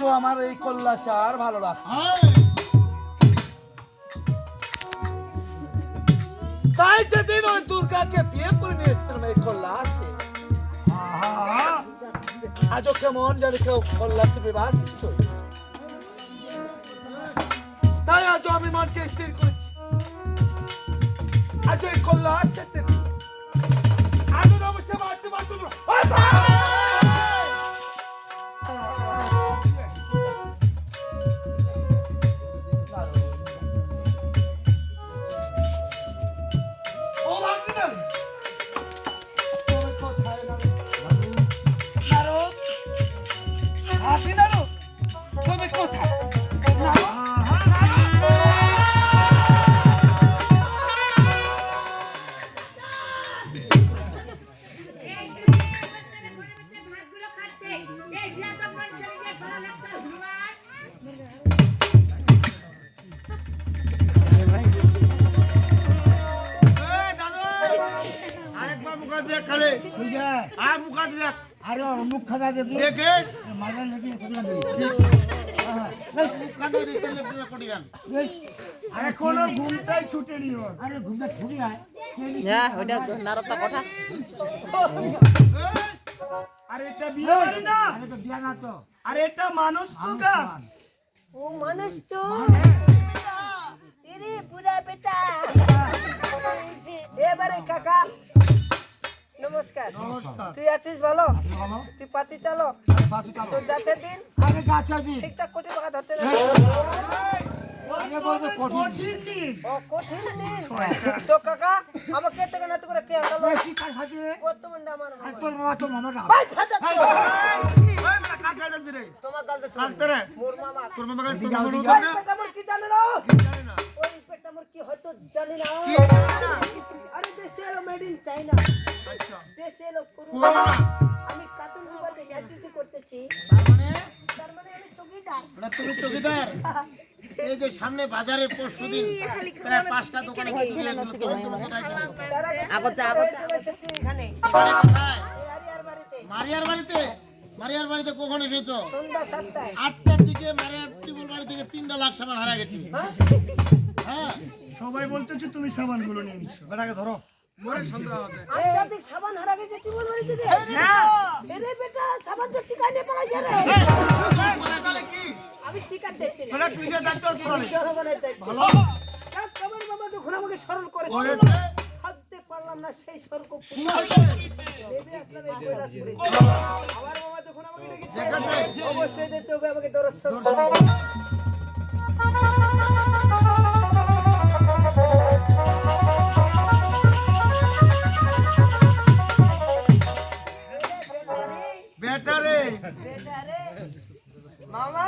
আজও আমার এই কল্যাসে আর ভালো লাগছে তাই যেদিন ওই দুর্গাকে বিয়ে করে নিয়ে এসেছিলাম এই কল্যাসে আজও কেমন জানি কেউ কল্যাসে বিবাহ তাই আজও আমি মনকে স্থির করেছি। আজ এই কল্যাসে আর মুখ খাদা দেখি দেখে মাঝে লেগে কোথায় আরে কোনো ঘুমটাই ছুটেনি ওর। আরে ঘুমটা ছুটি আয় হ্যাঁ ওইটা নারদটা কথা। আরে এটা বিয়ে বাড়ি না? আরে তো বিয়া না তো। আরে এটা মানুষ তো গা। ও মানুষ তো। তেরে বুড়া বেটা। এবারে কাকা। নমস্কার। নমস্কার। তুই আছিস ভালো? তুই পাতি চালো? তোর যাতে দিন? আরে গাছা ঠিকঠাক কোটি টাকা ধরতে না। আরে বলতে কঠিন দিন। ও কঠিন দিন। তো কাকা আমাকে থেকে না করে কে হটালো কি কাজ আছে বর্তমান আমার আর তোর মামা তো মামা না। ভাই ফাটা ওই বেটা কাজ আছে রে? তোমার গাল দে কাল তোরে? মোর মামা। তোর মামাকে তোর যাও, মামার দিকে উদাহরণ ওই না কি জানে না? ওই পেটটা মোর কি হয়তো জানি না। কি জানি না? আরে দেশে এলো মেড ইন চাইনা আচ্ছা। দেশে এলো করোনা। আমি কাতুন বিবাদে করতেছি। মানে? তার মানে আমি চকিদার। ওটা তুমি চকিদার? এই যে সামনে বাজারে পরশু দিন প্রায় পাঁচটা দোকানে কিছু দিয়েছিল তখন তুমি কোথায় ছিলে? বাড়ি মারিয়ার বাড়িতে। মারিয়ার বাড়িতে? কখন এসেছ? আটটার দিকে মারিয়ার টিবুল বাড়ি থেকে তিনটা লাখ সামান হারা গেছে। হ্যাঁ? হ্যাঁ? সবাই বলতেছে তুমি সামানগুলো নিয়ে নিচ্ছ বেটাকে ধরো। মোরে সন্দেহ সাবান হারা গেছে কি বল বাড়িতে রে এরে বেটা সাবান তো চিকা নিয়ে পালাইছে রে তাহলে কি আমি দেখতে কিসের দায়িত্ব আছে তাহলে। জনগণের দায়িত্ব ভালো। কাক কামার বাবা যখন আমাকে স্মরণ করেছে করেছে। ভাবতে পারলাম না সেই স্বর্গ আমার বাবা যখন আমাকে ডেকেছে অবশ্যই যেতে হবে আমাকে দর্শন করতে। বেটা রে, বেটা রে বেটা রে। মামা।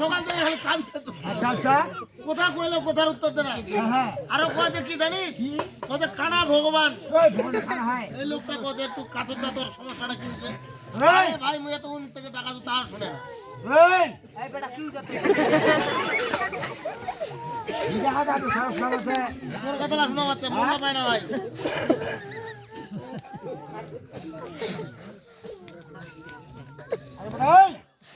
সকাল থেকে খালি কাঁদছে তো। আচ্ছা আচ্ছা। কইলো কোথার উত্তর দেনা? হ্যাঁ আরও কয়েছে কি জানিস? কত কানা ভগবান। হয়। এই লোকটা কত একটু কাছের দা তোর সমস্যাটা কি হয়েছে? এই! আরে ভাই মুই এত উন থেকে টাকা তো তাও শুনে না। তোর কথা শোনা পাচ্ছে মনে পায় ভাই। আরে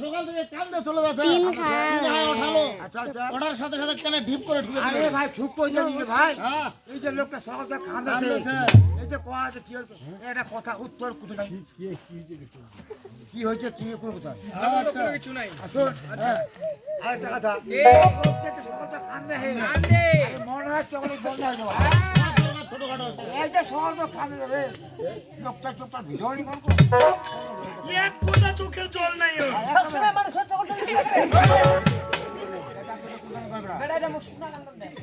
সকাল থেকে কান্দে চলে যাচ্ছে। তিন তিন খায়। হায় ওঠালো। আচ্ছা আচ্ছা। ওঠার সাথে সাথে কেন ঢিপ করে ঢুকে আরে ভাই চুপ করে যাবি ভাই। হ্যাঁ। এই যে লোকটা কান্দাছে কান্দাছে। এই যে কোয়া আছে কি হয়েছে? এটা কথা উত্তর কিছু নাই। কি হয়েছে কি কোনো কথা আচ্ছা। আসুন আর একটা কথা লোকটা তো সকালটা কান্দে হে। আরে মনে হয় চকলেট বন্ধ হয়ে যাবে। ছোটখাটো। এই যে সকালটা কান্দে রে লোকটা চোখটা ভীষণই মন এক ফোঁটা চোখের জল নাই। সবসময় মানুষের এটা মুখ কান্দন দেয়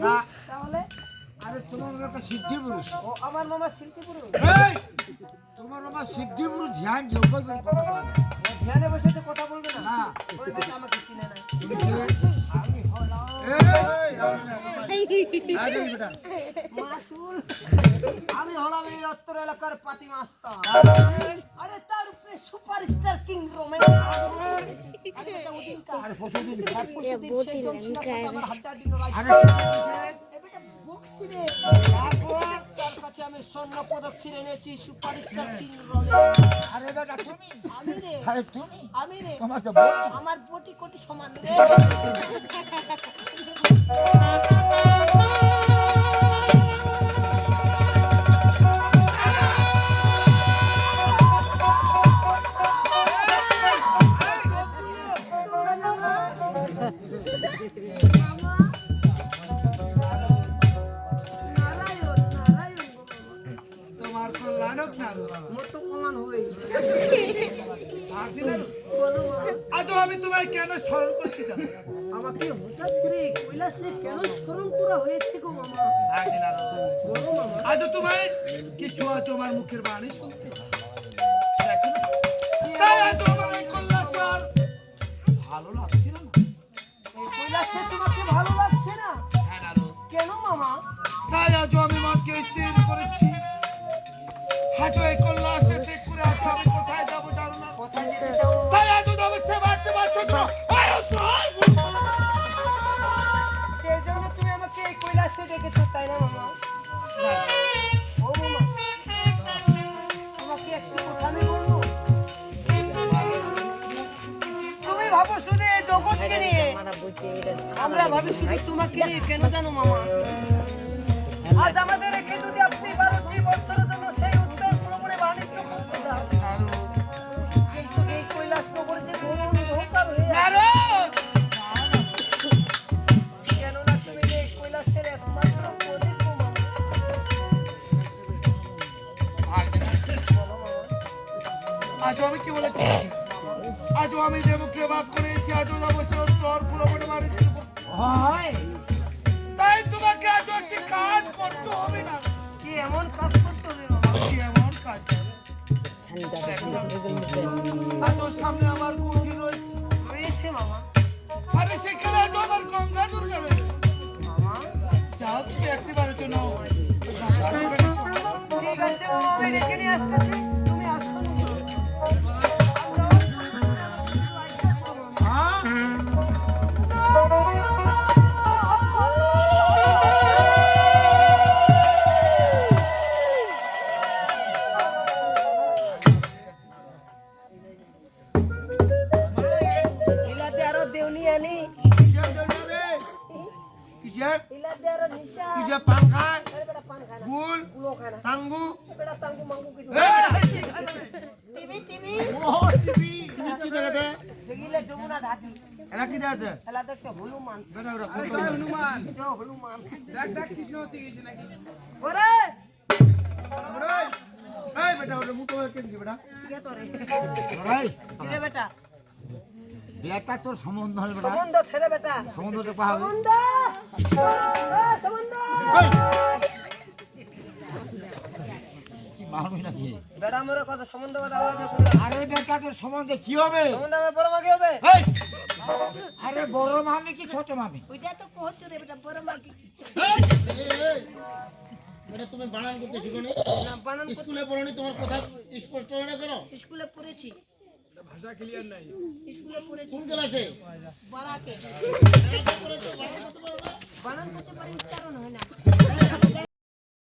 তাহলে? আরে তোমার একটা সিদ্ধি পুরুষ। ও আমার মামা পুরুষ। তোমার সিদ্ধি পুরুষ ধ্যান কথা ধ্যানে বসে তো কথা বলবে না। না। ওই বেটা আমাকে চিনে না। আমি হলাম এই, মাসুল। আমি হলাম এই উত্তর এলাকার পাতি মাস্তা আরে! তার উপরে সুপারস্টার কিং রোমেন আমি স্বর্ণ পদক ছিঁড়ে এনেছি সুপারস্টার কিং রোমেন আরে বেটা তুমি? আমি রে। আরে তুমি? আমি রে। তোমার আমার কোটি কোটি সমান রে। মামা তোমায় কিছু আজ তোমার মুখের বাণী শুনতে। আজ ভালো লাগছিল না কৈলাসে তোমাকে ভালো লাগছে না? হ্যাঁ। কেন মামা? তাই আজ আমি মাকে স্থির করেছি। আজও এই কৈলাসে ত্যাগ করে আজ আমি কোথায় যাব জানো না? কোথায় যেতে তাই আজও যাব সেবার দেবার জন্য দেবকে বাদ করেছি আজও যাব সে উত্তর পুরোপুরি বাড়ি তাই তোমাকে আজও একটি কাজ করতে হবে না। কি এমন কাজ করতে হবে বাবা? কি এমন কাজ আজও সামনে আমার কুঠি রয়েছে। মামা আরে সেখানে আজও আমার গঙ্গা দুর্গা রয়েছে যাও তুমি একটিবারের জন্য ইলাতে আরও দেউনি আনি। কিসের জন্য রে? কিসের? ইলাতে আরও নিশা। কিসের পান খায়? আরে বেটা পান খায় না। গুলগুলো খায় না। টাঙ্গু? বেটা তাঙ্গু মাঙ্গু কিছু টিভি টিভি। তুমি কি দেখেছে দেখিলে যমুনা ঢাকি। এরা কি দেখছে এলা দেখতে হনুমান। বেটা ওরা হনুমান। হনুমান। দেখ দেখ কৃষ্ণ হতে গেছে নাকি? ওরে! এই বেটা ওটা মুটো কে বেটা। কে তোরে লড়াই কিরে বেটা তোর সম্বন্ধ হবে বেটা। সম্বন্ধ ছেড়ে বেটা। সম্বন্ধটা সম্বন্ধ। সম্বন্ধ। কি মানুষ নাকি? বেটা মোর কথা সম্বন্ধ কথা আওয়াজ শুনে আরে বেটা তোর সম্বন্ধে কি হবে? সম্বন্ধ আমি বড় মাকে হবে? এই! আরে বড় মামি কি ছোট মামি? ওইটা তো কহছ রে বেটা বড় মাকে এটা তুমি বানান করতে শিখো না বানান স্কুলে পড়নি তোমার কথা স্পষ্ট হয় না কেন? স্কুলে পড়েছি। ভাষা ক্লিয়ার নাই। স্কুলে পড়েছি। কোন ক্লাসে? বারাতে। বানান করতে পারি উচ্চারণ হয় না।